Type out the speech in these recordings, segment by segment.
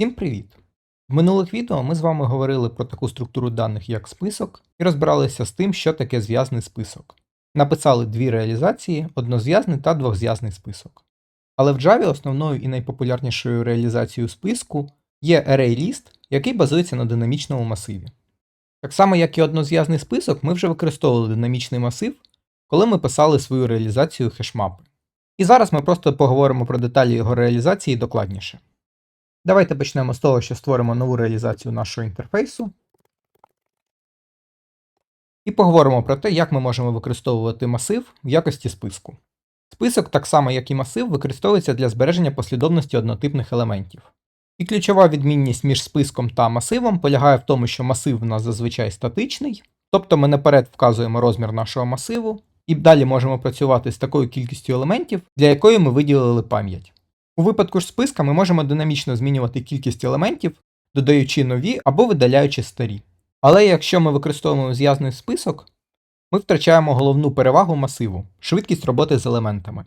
Всім привіт! В минулих відео ми з вами говорили про таку структуру даних, як список, і розбиралися з тим, що таке зв'язний список. Написали дві реалізації, однозв'язний та двохзв'язний список. Але в Java основною і найпопулярнішою реалізацією списку є ArrayList, який базується на динамічному масиві. Так само, як і однозв'язний список, ми вже використовували динамічний масив, коли ми писали свою реалізацію хешмапи. І зараз ми просто поговоримо про деталі його реалізації докладніше. Давайте почнемо з того, що створимо нову реалізацію нашого інтерфейсу. І поговоримо про те, як ми можемо використовувати масив в якості списку. Список, так само як і масив, використовується для збереження послідовності однотипних елементів. І ключова відмінність між списком та масивом полягає в тому, що масив в нас зазвичай статичний, тобто ми наперед вказуємо розмір нашого масиву, і далі можемо працювати з такою кількістю елементів, для якої ми виділили пам'ять. У випадку ж списка ми можемо динамічно змінювати кількість елементів, додаючи нові або видаляючи старі. Але якщо ми використовуємо зв'язний список, ми втрачаємо головну перевагу масиву швидкість роботи з елементами.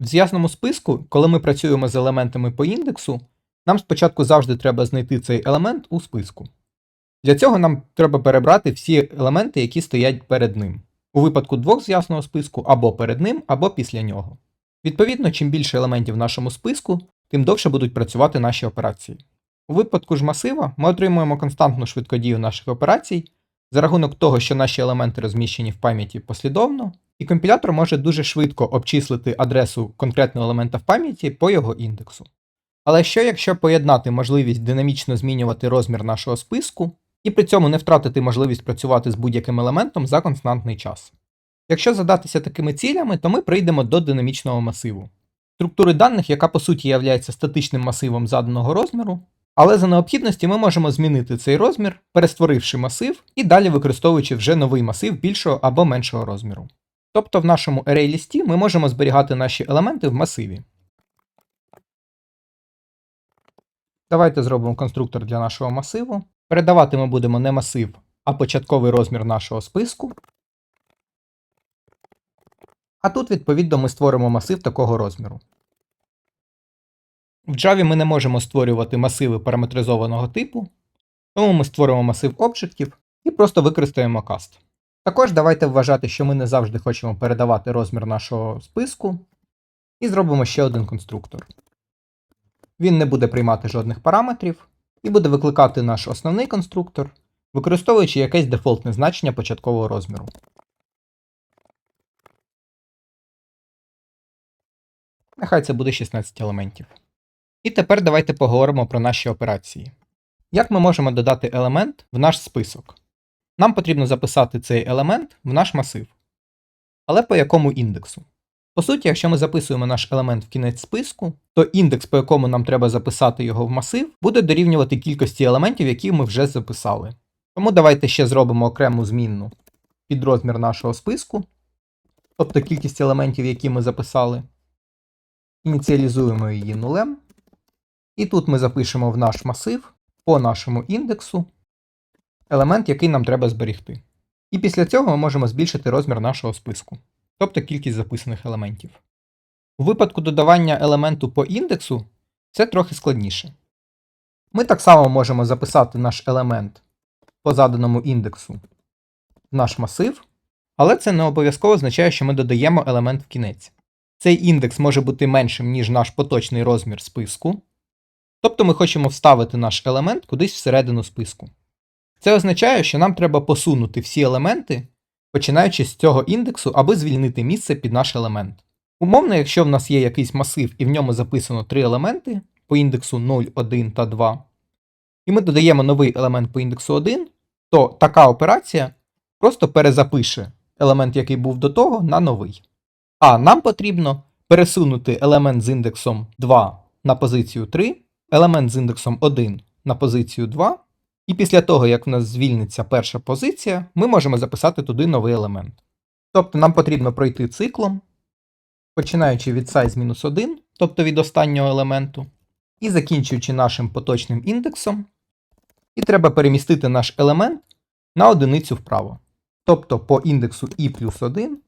В зв'язному списку, коли ми працюємо з елементами по індексу, нам спочатку завжди треба знайти цей елемент у списку. Для цього нам треба перебрати всі елементи, які стоять перед ним. У випадку двохзв'язного списку або перед ним, або після нього. Відповідно, чим більше елементів в нашому списку, тим довше будуть працювати наші операції. У випадку ж масива ми отримуємо константну швидкодію наших операцій за рахунок того, що наші елементи розміщені в пам'яті послідовно, і компілятор може дуже швидко обчислити адресу конкретного елемента в пам'яті по його індексу. Але що якщо поєднати можливість динамічно змінювати розмір нашого списку і при цьому не втратити можливість працювати з будь-яким елементом за константний час? Якщо задатися такими цілями, то ми прийдемо до динамічного масиву. Структури даних, яка по суті є статичним масивом заданого розміру, але за необхідності ми можемо змінити цей розмір, перестворивши масив і далі використовуючи вже новий масив більшого або меншого розміру. Тобто в нашому ArrayList ми можемо зберігати наші елементи в масиві. Давайте зробимо конструктор для нашого масиву. Передавати ми будемо не масив, а початковий розмір нашого списку. А тут, відповідно, ми створимо масив такого розміру. В Java ми не можемо створювати масиви параметризованого типу, тому ми створимо масив об'єктів і просто використаємо cast. Також давайте вважати, що ми не завжди хочемо передавати розмір нашого списку, і зробимо ще один конструктор. Він не буде приймати жодних параметрів і буде викликати наш основний конструктор, використовуючи якесь дефолтне значення початкового розміру. Нехай це буде 16 елементів. І тепер давайте поговоримо про наші операції. Як ми можемо додати елемент в наш список? Нам потрібно записати цей елемент в наш масив. Але по якому індексу? По суті, якщо ми записуємо наш елемент в кінець списку, то індекс, по якому нам треба записати його в масив, буде дорівнювати кількості елементів, які ми вже записали. Тому давайте ще зробимо окрему змінну під розмір нашого списку, тобто кількість елементів, які ми записали. Ініціалізуємо її нулем. І тут ми запишемо в наш масив по нашому індексу елемент, який нам треба зберігти. І після цього ми можемо збільшити розмір нашого списку, тобто кількість записаних елементів. У випадку додавання елементу по індексу це трохи складніше. Ми так само можемо записати наш елемент по заданому індексу в наш масив, але це не обов'язково означає, що ми додаємо елемент в кінець. Цей індекс може бути меншим, ніж наш поточний розмір списку. Тобто ми хочемо вставити наш елемент кудись всередину списку. Це означає, що нам треба посунути всі елементи, починаючи з цього індексу, аби звільнити місце під наш елемент. Умовно, якщо в нас є якийсь масив і в ньому записано три елементи по індексу 0, 1 та 2, і ми додаємо новий елемент по індексу 1, то така операція просто перезапише елемент, який був до того, на новий. А нам потрібно пересунути елемент з індексом 2 на позицію 3, елемент з індексом 1 на позицію 2, і після того, як в нас звільниться перша позиція, ми можемо записати туди новий елемент. Тобто нам потрібно пройти циклом, починаючи від size-1, тобто від останнього елементу, і закінчуючи нашим поточним індексом, і треба перемістити наш елемент на одиницю вправо. Тобто по індексу і плюс 1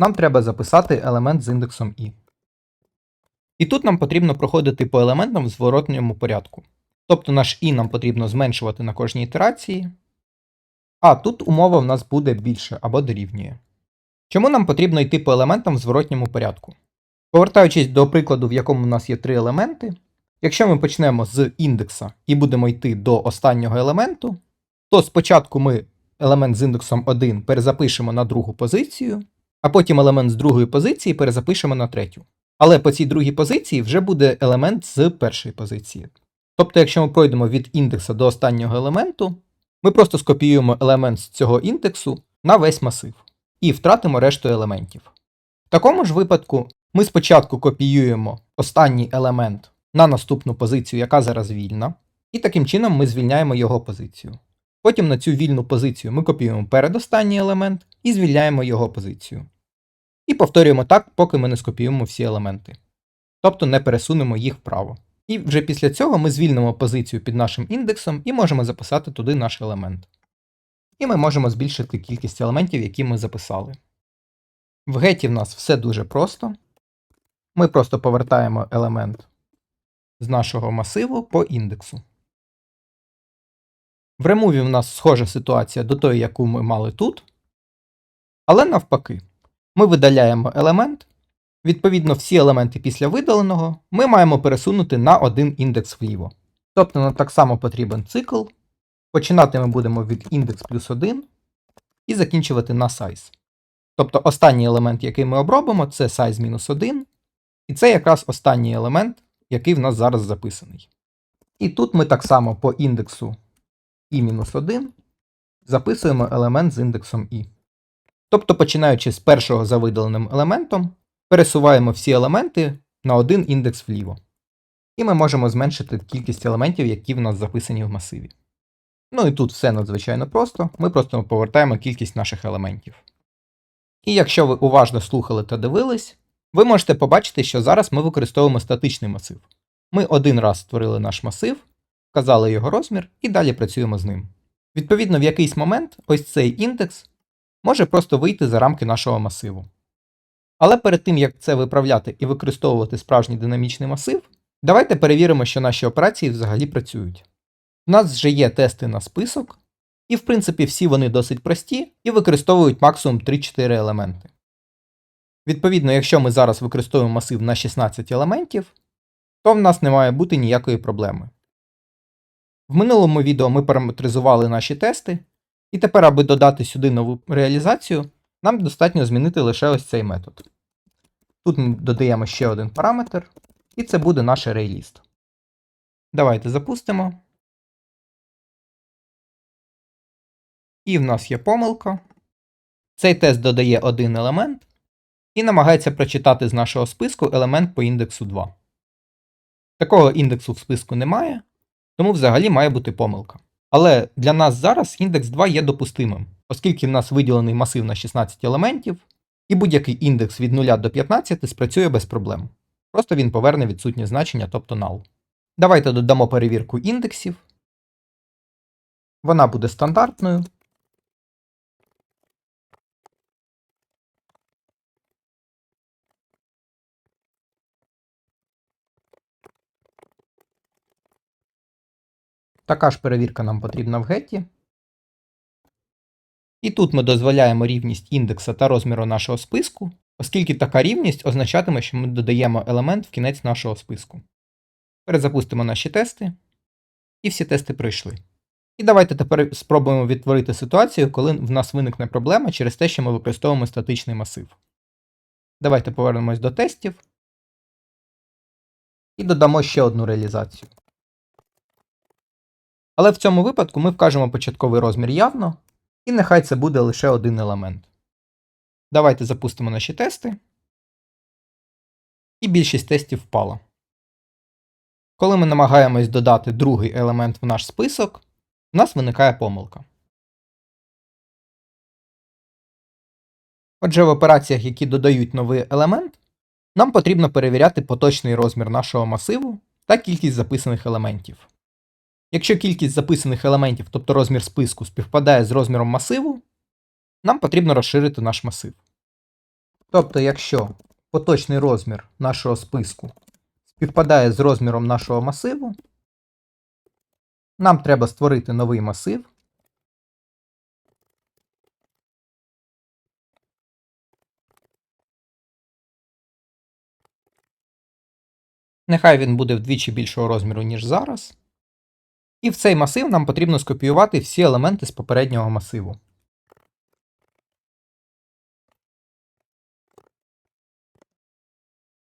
нам треба записати елемент з індексом i. І тут нам потрібно проходити по елементам в зворотньому порядку. Тобто наш і нам потрібно зменшувати на кожній ітерації. А тут умова в нас буде більше або дорівнює. Чому нам потрібно йти по елементам в зворотньому порядку? Повертаючись до прикладу, в якому в нас є три елементи, якщо ми почнемо з індекса і будемо йти до останнього елементу, то спочатку ми елемент з індексом 1 перезапишемо на другу позицію, а потім елемент з другої позиції перезапишемо на третю. Але по цій другій позиції вже буде елемент з першої позиції. Тобто, якщо ми пройдемо від індекса до останнього елементу, ми просто скопіюємо елемент з цього індексу на весь масив і втратимо решту елементів. В такому ж випадку ми спочатку копіюємо останній елемент на наступну позицію, яка зараз вільна, і таким чином ми звільняємо його позицію. Потім на цю вільну позицію ми копіюємо передостанній елемент і звільняємо його позицію. І повторюємо так, поки ми не скопіюємо всі елементи. Тобто не пересунемо їх вправо. І вже після цього ми звільнимо позицію під нашим індексом і можемо записати туди наш елемент. І ми можемо збільшити кількість елементів, які ми записали. В геті в нас все дуже просто. Ми просто повертаємо елемент з нашого масиву по індексу. В ремуві в нас схожа ситуація до тої, яку ми мали тут. Але навпаки, ми видаляємо елемент. Відповідно, всі елементи після видаленого ми маємо пересунути на один індекс вліво. Тобто нам так само потрібен цикл. Починати ми будемо від індекс плюс 1 і закінчувати на size. Тобто останній елемент, який ми обробимо, це size мінус 1. І це якраз останній елемент, який в нас зараз записаний. І тут ми так само по індексу i-1 записуємо елемент з індексом i. Тобто, починаючи з першого за видаленим елементом, пересуваємо всі елементи на один індекс вліво. І ми можемо зменшити кількість елементів, які в нас записані в масиві. Ну і тут все надзвичайно просто, ми просто повертаємо кількість наших елементів. І якщо ви уважно слухали та дивились, ви можете побачити, що зараз ми використовуємо статичний масив. Ми один раз створили наш масив, вказали його розмір і далі працюємо з ним. Відповідно, в якийсь момент ось цей індекс може просто вийти за рамки нашого масиву. Але перед тим, як це виправляти і використовувати справжній динамічний масив, давайте перевіримо, що наші операції взагалі працюють. У нас вже є тести на список, і в принципі всі вони досить прості і використовують максимум 3-4 елементи. Відповідно, якщо ми зараз використовуємо масив на 16 елементів, то в нас не має бути ніякої проблеми. В минулому відео ми параметризували наші тести, і тепер, аби додати сюди нову реалізацію, нам достатньо змінити лише ось цей метод. Тут ми додаємо ще один параметр, і це буде наш ArrayList. Давайте запустимо. І в нас є помилка. Цей тест додає один елемент і намагається прочитати з нашого списку елемент по індексу 2. Такого індексу в списку немає, тому взагалі має бути помилка. Але для нас зараз індекс 2 є допустимим, оскільки в нас виділений масив на 16 елементів, і будь-який індекс від 0 до 15 спрацює без проблем. Просто він поверне відсутнє значення, тобто null. Давайте додамо перевірку індексів. Вона буде стандартною. Така ж перевірка нам потрібна в геті. І тут ми дозволяємо рівність індекса та розміру нашого списку, оскільки така рівність означатиме, що ми додаємо елемент в кінець нашого списку. Перезапустимо наші тести. І всі тести пройшли. І давайте тепер спробуємо відтворити ситуацію, коли в нас виникне проблема через те, що ми використовуємо статичний масив. Давайте повернемось до тестів. І додамо ще одну реалізацію. Але в цьому випадку ми вкажемо початковий розмір явно, і нехай це буде лише один елемент. Давайте запустимо наші тести. І більшість тестів впала. Коли ми намагаємось додати другий елемент в наш список, у нас виникає помилка. Отже, в операціях, які додають новий елемент, нам потрібно перевіряти поточний розмір нашого масиву та кількість записаних елементів. Якщо кількість записаних елементів, тобто розмір списку, співпадає з розміром масиву, нам потрібно розширити наш масив. Тобто, якщо поточний розмір нашого списку співпадає з розміром нашого масиву, Нам треба створити новий масив. Нехай він буде вдвічі більшого розміру, ніж зараз. І в цей масив нам потрібно скопіювати всі елементи з попереднього масиву.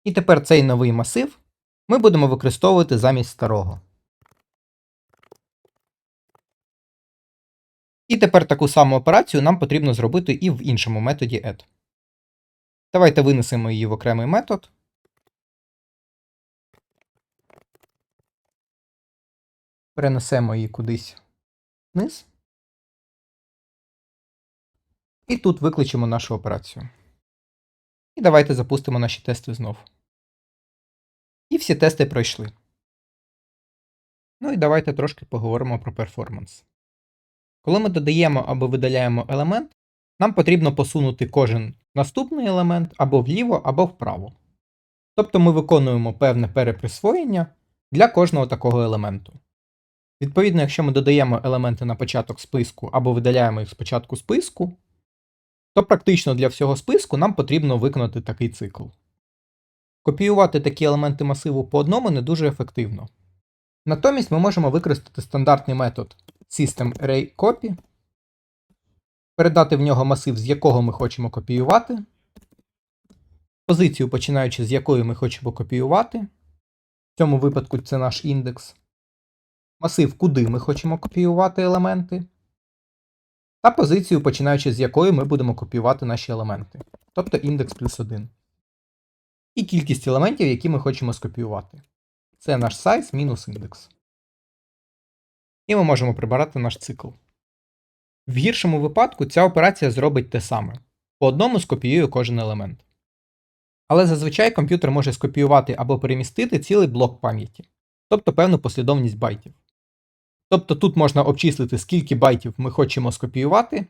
І тепер цей новий масив ми будемо використовувати замість старого. І тепер таку саму операцію нам потрібно зробити і в іншому методі add. Давайте винесемо її в окремий метод. Перенесемо її кудись вниз. І тут викличемо нашу операцію. І давайте запустимо наші тести знов. І всі тести пройшли. Ну і давайте трошки поговоримо про перформанс. Коли ми додаємо або видаляємо елемент, нам потрібно посунути кожен наступний елемент або вліво, або вправо. Тобто ми виконуємо певне переприсвоєння для кожного такого елементу. Відповідно, якщо ми додаємо елементи на початок списку або видаляємо їх з початку списку, то практично для всього списку нам потрібно виконати такий цикл. Копіювати такі елементи масиву по одному не дуже ефективно. Натомість ми можемо використати стандартний метод SystemArrayCopy, передати в нього масив, з якого ми хочемо копіювати, позицію, починаючи з якої ми хочемо копіювати. В цьому випадку це наш індекс, масив, куди ми хочемо копіювати елементи, та позицію, починаючи з якої ми будемо копіювати наші елементи, тобто індекс плюс 1. І кількість елементів, які ми хочемо скопіювати. Це наш size мінус індекс. І ми можемо прибирати наш цикл. В гіршому випадку ця операція зробить те саме. По одному скопіює кожен елемент. Але зазвичай комп'ютер може скопіювати або перемістити цілий блок пам'яті, тобто певну послідовність байтів. Тобто тут можна обчислити, скільки байтів ми хочемо скопіювати,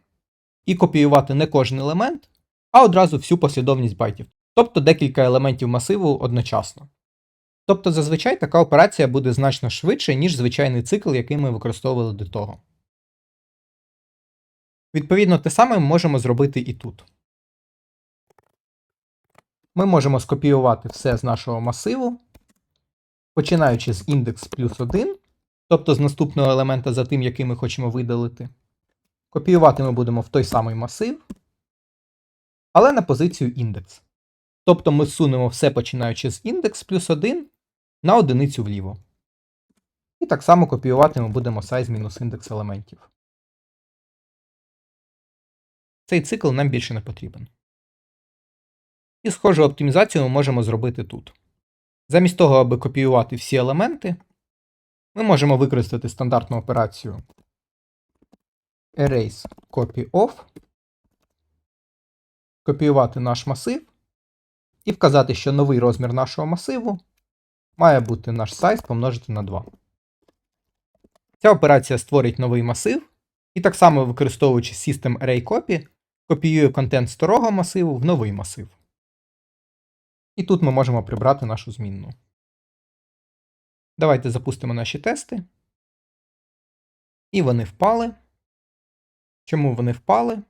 і копіювати не кожен елемент, а одразу всю послідовність байтів, тобто декілька елементів масиву одночасно. Тобто зазвичай така операція буде значно швидше, ніж звичайний цикл, який ми використовували до того. Відповідно, те саме ми можемо зробити і тут. Ми можемо скопіювати все з нашого масиву, починаючи з індекс плюс 1, тобто з наступного елемента за тим, який ми хочемо видалити. Копіювати ми будемо в той самий масив, але на позицію індекс. Тобто ми сунемо все починаючи з індекс плюс 1 на одиницю вліво. І так само копіювати ми будемо size мінус індекс елементів. Цей цикл нам більше не потрібен. І схожу оптимізацію ми можемо зробити тут. Замість того, аби копіювати всі елементи, ми можемо використати стандартну операцію Erase Copy копіювати наш масив і вказати, що новий розмір нашого масиву має бути наш size помножити на 2. Ця операція створить новий масив, і так само використовуючи System Array Copy, копіює контент старого масиву в новий масив. І тут ми можемо прибрати нашу змінну. Давайте запустимо наші тести. І вони впали. Чому вони впали?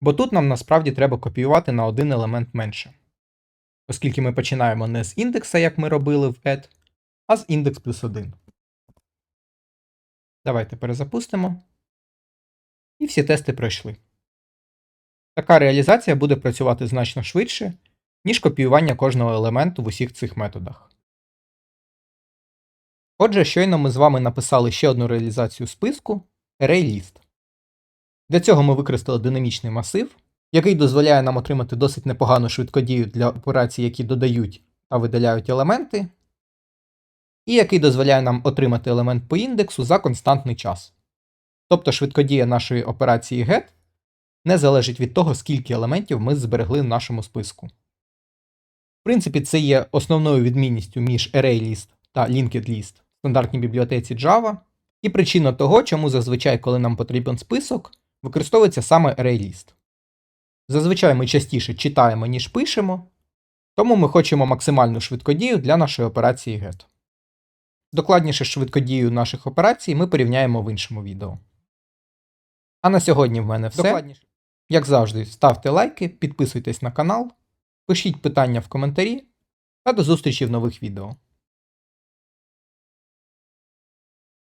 Бо тут нам насправді треба копіювати на один елемент менше. Оскільки ми починаємо не з індекса, як ми робили в add, а з індекс плюс 1. Давайте перезапустимо. І всі тести пройшли. Така реалізація буде працювати значно швидше, ніж копіювання кожного елементу в усіх цих методах. Отже, щойно ми з вами написали ще одну реалізацію списку ArrayList. Для цього ми використали динамічний масив, який дозволяє нам отримати досить непогану швидкодію для операцій, які додають та видаляють елементи, і який дозволяє нам отримати елемент по індексу за константний час. Тобто швидкодія нашої операції get не залежить від того, скільки елементів ми зберегли в нашому списку. В принципі, це є основною відмінністю між ArrayList та LinkedList стандартній бібліотеці Java, і причина того, чому зазвичай, коли нам потрібен список, використовується саме ArrayList. Зазвичай ми частіше читаємо, ніж пишемо, тому ми хочемо максимальну швидкодію для нашої операції get. Докладніше швидкодію наших операцій ми порівняємо в іншому відео. А на сьогодні в мене все. Як завжди, ставте лайки, підписуйтесь на канал, пишіть питання в коментарі та до зустрічі в нових відео.